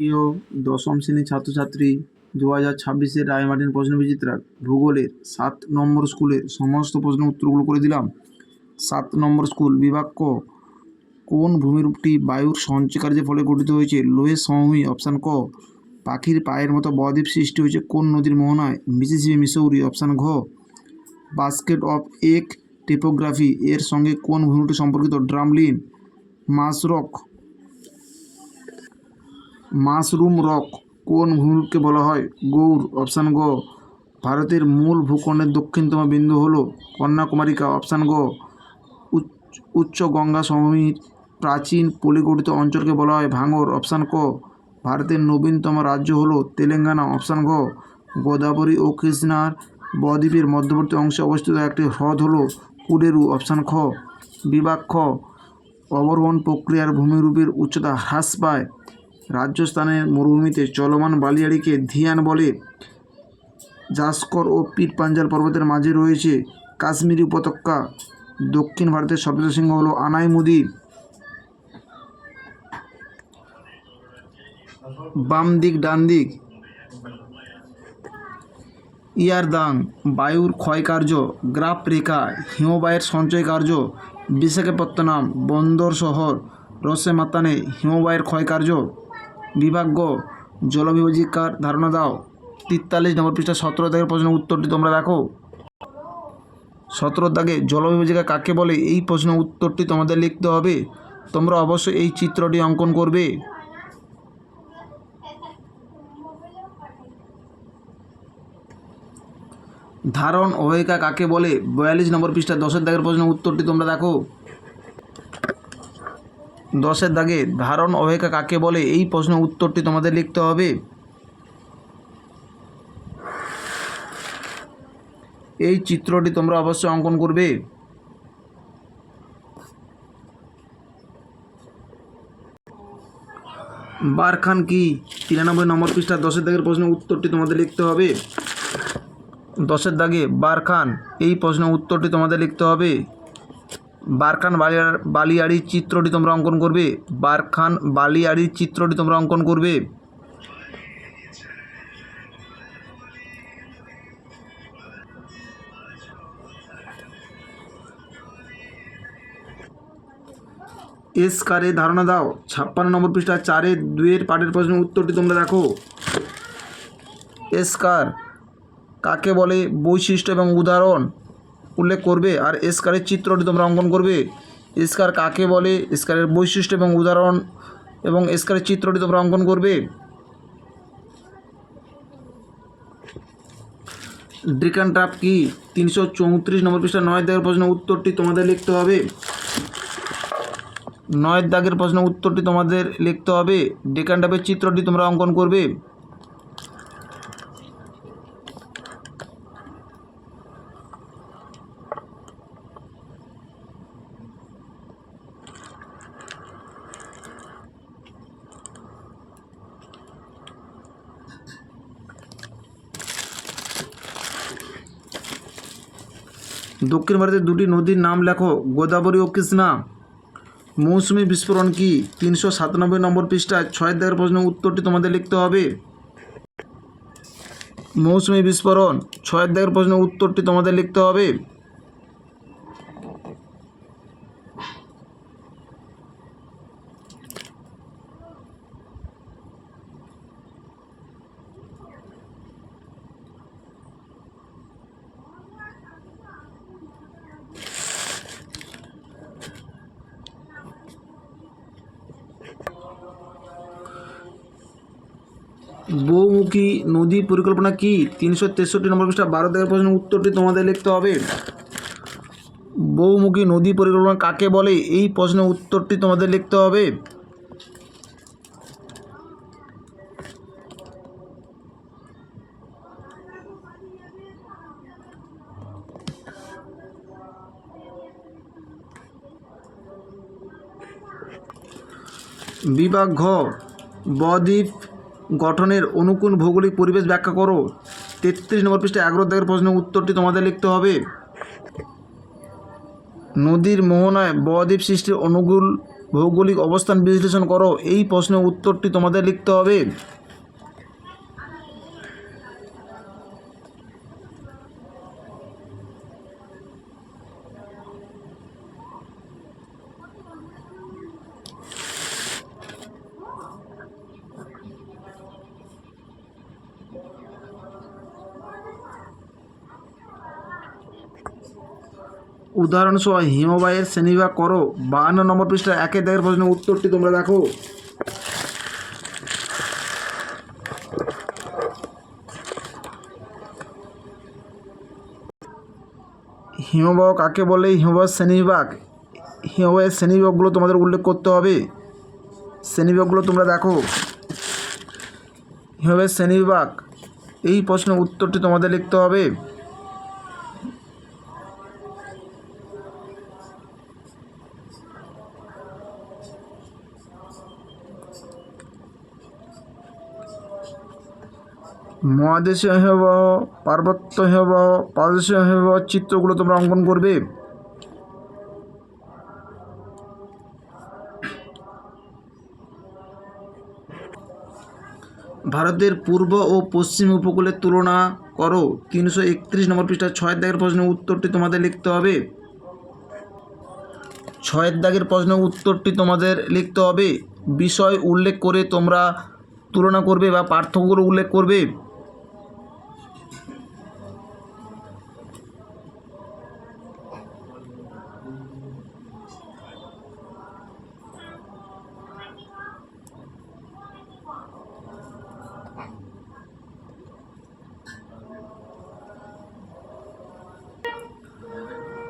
প্রিয় দশম শ্রেণির ছাত্রছাত্রী দু হাজার ছাব্বিশের রায়মার্টিন প্রশ্ন বিচিত্রার ভূগোলের সাত নম্বর স্কুলের সমস্ত প্রশ্নের উত্তরগুলো করে দিলাম। সাত নম্বর স্কুল বিভাগ ক, কোন ভূমিরূপটি বায়ুর সঞ্চয়কার্যের ফলে গঠিত হয়েছে? লোহের সমভূমি, অপশান ক, পাখির পায়ের মতো বদ্বীপ সৃষ্টি হয়েছে কোন নদীর মোহনায়? মিসিসিপি, মিসৌরি, অপশান ঘ। বাস্কেট অফ এক টিপোগ্রাফি, এর সঙ্গে কোন ভূমিরূপটি সম্পর্কিত? ড্রামলিন, মাসরক মাশরুম রক কোন ভূমিরূপকে বলা হয়? গৌর অপশান গ। ভারতের মূল ভূখণ্ডের দক্ষিণতম বিন্দু হল কন্যাকুমারিকা, অপশান গ। উচ্চ- গঙ্গা সমভূমির প্রাচীন পলিগঠিত অঞ্চলকে বলা হয় ভাঙর, অপশান ক। ভারতের নবীনতম রাজ্য হল তেলেঙ্গানা, অপশান ঘ গোদাবরী ও কৃষ্ণার বদ্বীপের মধ্যবর্তী অংশে অবস্থিত একটি হ্রদ হল কুডেরু, অপশান খ। খ। অবরোহণ প্রক্রিয়ার ভূমিরূপের উচ্চতা হ্রাস পায়। রাজস্থানের মরুভূমিতে চলমান বালিয়াড়িকে ধিয়ান বলে জাস্কর ও পীর পাঞ্জাল পর্বতের মাঝে রয়েছে কাশ্মীরি উপত্যকা। দক্ষিণ ভারতের সর্বোচ্চ সিংহ হল আনাইমুদি বাম দিক, ডান দিক। ইয়ারদাং, বায়ুর ক্ষয়কার্য গ্রাফ রেখা, হিমবাহের সঞ্চয় কার্য, বিশাখাপত্তনম, বন্দর শহর রসে মাতানে হিমবাহের ক্ষয়কার্য বিভাগ্য জলবিভাজিকার ধারণা দাও। তেতাল্লিশ নম্বর পৃষ্ঠা, সতেরো দাগের প্রশ্নের উত্তরটি তোমরা দেখো সতেরো দাগে জলবিভাজিকা কাকে বলে? এই প্রশ্নের উত্তরটি তোমাদের লিখতে হবে। তোমরা অবশ্যই এই চিত্রটি অঙ্কন করবে। ধারণ অবহিকা কাকে বলে? বয়াল্লিশ নম্বর পৃষ্ঠা, দশের দাগের প্রশ্নের উত্তরটি তোমরা দেখো দশের দাগে ধারণ অবহিকা কাকে বলে? এই প্রশ্নের উত্তরটি তোমাদের লিখতে হবে। এই চিত্রটি তোমরা অবশ্যই অঙ্কন করবে। বারখান কি? তিরানব্বই নম্বর পৃষ্ঠা দশের দাগের প্রশ্নের উত্তরটি তোমাদের লিখতে হবে। দশের দাগে বারখান, এই প্রশ্নের উত্তরটি তোমাদের লিখতে হবে। বারখান বালিয়ার বালিয়াড়ির চিত্রটি তোমরা অঙ্কন করবে। বারখান বালিয়াড়ির চিত্রটি তোমরা অঙ্কন করবে। এস কারে ধারণা দাও। ছাপ্পান্ন নম্বর পৃষ্ঠা চারের দুয়ের পাঠের প্রশ্নের উত্তরটি তোমরা দেখো। এসকার কাকে বলে বৈশিষ্ট্য এবং উদাহরণ? উল্লেখ করবে। আর এসকারের চিত্রটি তোমরা অঙ্কন করবে। এসকার কাকে বলে? এসকারের বৈশিষ্ট্য এবং উদাহরণ এবং এসকারের চিত্রটি তোমরা অঙ্কন করবে। ড্রিকান ট্রাপ কি? তিনশো চৌত্রিশ নম্বর পৃষ্ঠা, নয় দাগের প্রশ্নের উত্তরটি তোমাদের লিখতে হবে। নয় দাগের প্রশ্নের উত্তরটি তোমাদের লিখতে হবে। ডেকান ট্রাপের চিত্রটি তোমরা অঙ্কন করবে। দক্ষিণ ভারতের দুটি নদীর নাম লেখো, গোদাবরী ও কৃষ্ণা। মৌসুমি বিস্ফোরণ কি? তিনশো সাতানব্বই নম্বর পৃষ্ঠায় ছয় দাগের প্রশ্নের উত্তরটি তোমাদের লিখতে হবে। মৌসুমি বিস্ফোরণ, ছয় দাগের প্রশ্নের উত্তরটি তোমাদের লিখতে হবে। বহুমুখী নদী পরিকল্পনা কি? তিনশো তেষট্টি নম্বর পৃষ্ঠা, বারো দাগের প্রশ্নের উত্তরটি তোমাদের লিখতে হবে। বহুমুখী নদী পরিকল্পনা কাকে বলে? এই প্রশ্নের উত্তরটি তোমাদের লিখতে হবে। বিভাগ ঘ, বদ্বীপ গঠনের অনুকূল ভৌগোলিক পরিবেশ ব্যাখ্যা করো। তেত্রিশ নম্বর পৃষ্ঠা এগারো প্রশ্নের উত্তরটি তোমাদের লিখতে হবে। নদীর মোহনায় বদ্বীপ সৃষ্টির অনুকূল ভৌগোলিক অবস্থান বিশ্লেষণ করো। এই প্রশ্নের উত্তরটি তোমাদের লিখতে হবে। উদাহরণসহ হিমবাহের শ্রেণীবিভাগ করো। বাহান্ন নম্বর পৃষ্ঠা একের দাগের প্রশ্নের উত্তরটি তোমরা দেখো। হিমবাহ কাকে বলে? হিমবাহ শ্রেণীবিভাগ। হিমবাহের শ্রেণীবিভাগগুলো তোমাদের উল্লেখ করতে হবে। শ্রেণীবিভাগগুলো তোমরা দেখো। হিমবাহের শ্রেণীবিভাগ। এই প্রশ্নের উত্তরটি তোমাদের লিখতে হবে। মহাদেশীয় হিমবাহ পার্বত্য হিমবাহ পাদদেশীয় হিমবাহ চিত্রগুলো তোমরা অঙ্কন করবে। ভারতের পূর্ব ও পশ্চিম উপকূলের তুলনা করো। তিনশো একত্রিশ নম্বর পৃষ্ঠা ছয়ের দাগের প্রশ্নের উত্তরটি তোমাদের লিখতে হবে। ছয়ের দাগের প্রশ্নের উত্তরটি তোমাদের লিখতে হবে। বিষয় উল্লেখ করে তোমরা তুলনা করবে বা পার্থক্যগুলো উল্লেখ করবে।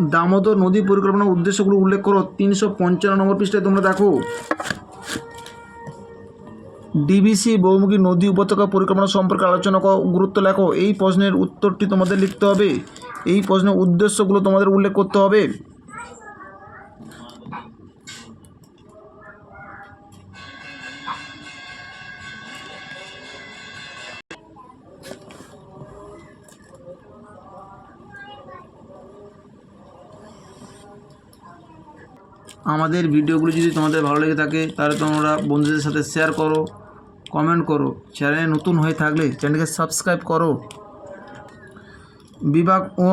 দামোদর নদী পরিকল্পনার উদ্দেশ্যগুলো উল্লেখ করো। তিনশো পঞ্চান্ন নম্বর পৃষ্ঠায় তোমরা দেখো। ডিবিসি বহুমুখী নদী উপত্যকা পরিকল্পনা সম্পর্কে আলোচনা করো, গুরুত্ব লেখো। এই প্রশ্নের উত্তরটি তোমাদের লিখতে হবে। এই প্রশ্নের উদ্দেশ্যগুলো তোমাদের উল্লেখ করতে হবে। আমাদের ভিডিওগুলো যদি তোমাদের ভালো লেগে থাকে, তাহলে তোমরা বন্ধুদের সাথে শেয়ার করো কমেন্ট করো। চ্যানেলে নতুন হয়ে থাকলে চ্যানেলকে সাবস্ক্রাইব করো। বিভাগ ও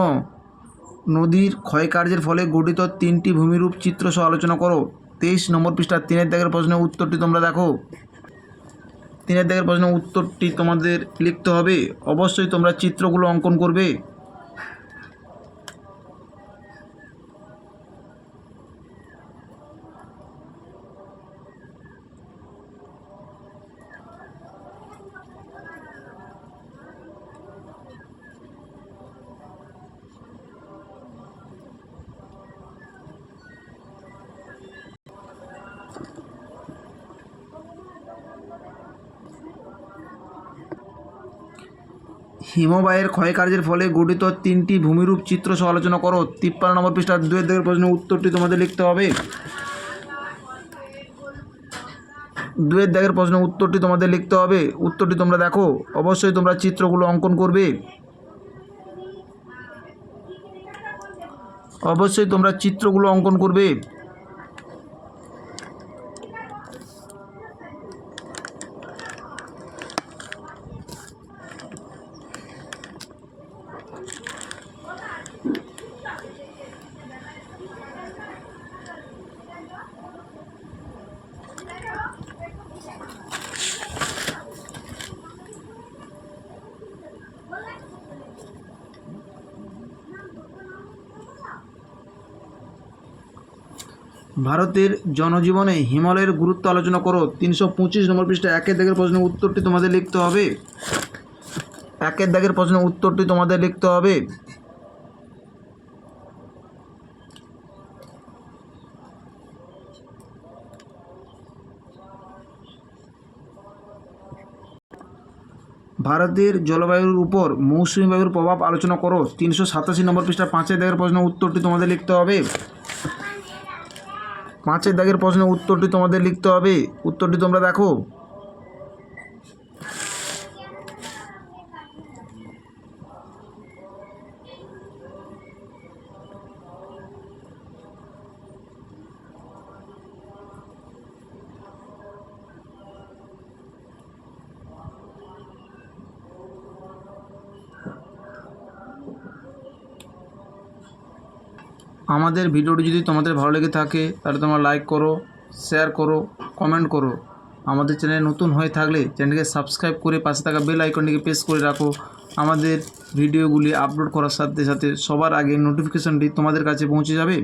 নদীর ক্ষয়কার্যের ফলে গঠিত তিনটি ভূমিরূপ চিত্র সহ আলোচনা করো। তেইশ নম্বর পৃষ্ঠা, তিনের দাগের প্রশ্নের উত্তরটি তোমরা দেখো। তিনের দাগের প্রশ্নের উত্তরটি তোমাদের লিখতে হবে। অবশ্যই তোমরা চিত্রগুলো অঙ্কন করবে। হিমবাহের ক্ষয়কার্যের ফলে গঠিত তিনটি ভূমিরূপ চিত্র সহ আলোচনা করো। তিপ্পান্ন নম্বর পৃষ্ঠা দুয়ের দিকের প্রশ্নের উত্তরটি তোমাদের লিখতে হবে। দুয়ের দাগের প্রশ্নের উত্তরটি তোমাদের লিখতে হবে। উত্তরটি তোমরা দেখো। অবশ্যই তোমরা চিত্রগুলো অঙ্কন করবে। অবশ্যই তোমরা চিত্রগুলো অঙ্কন করবে। ভারতের জনজীবনে হিমালয়ের গুরুত্ব আলোচনা করো। তিনশো পঁচিশ নম্বর পৃষ্ঠা একের দাগের প্রশ্নের উত্তরটি তোমাদের লিখতে হবে। একের দাগের প্রশ্নের উত্তরটি তোমাদের লিখতে হবে। ভারতের জলবায়ুর উপর মৌসুমী বায়ুর প্রভাব আলোচনা করো। তিনশো সাতাশি নম্বর পৃষ্ঠা পাঁচের দাগের প্রশ্নের উত্তরটি তোমাদের লিখতে হবে। পাঁচের দাগের প্রশ্নের উত্তরটি তোমাদের লিখতে হবে। উত্তরটি তোমরা দেখো। আমাদের ভিডিওটি যদি তোমাদের ভালো লেগে থাকে, তাহলে তোমরা লাইক করো শেয়ার করো কমেন্ট করো। আমাদের চ্যানেল নতুন হয়ে থাকলে চ্যানেলকে সাবস্ক্রাইব করে পাশে থাকা বেল আইকনটিকে প্রেস করে রাখো। আমাদের ভিডিওগুলি আপলোড করার সাথে সাথে সবার আগে নোটিফিকেশনটি তোমাদের কাছে পৌঁছে যাবে।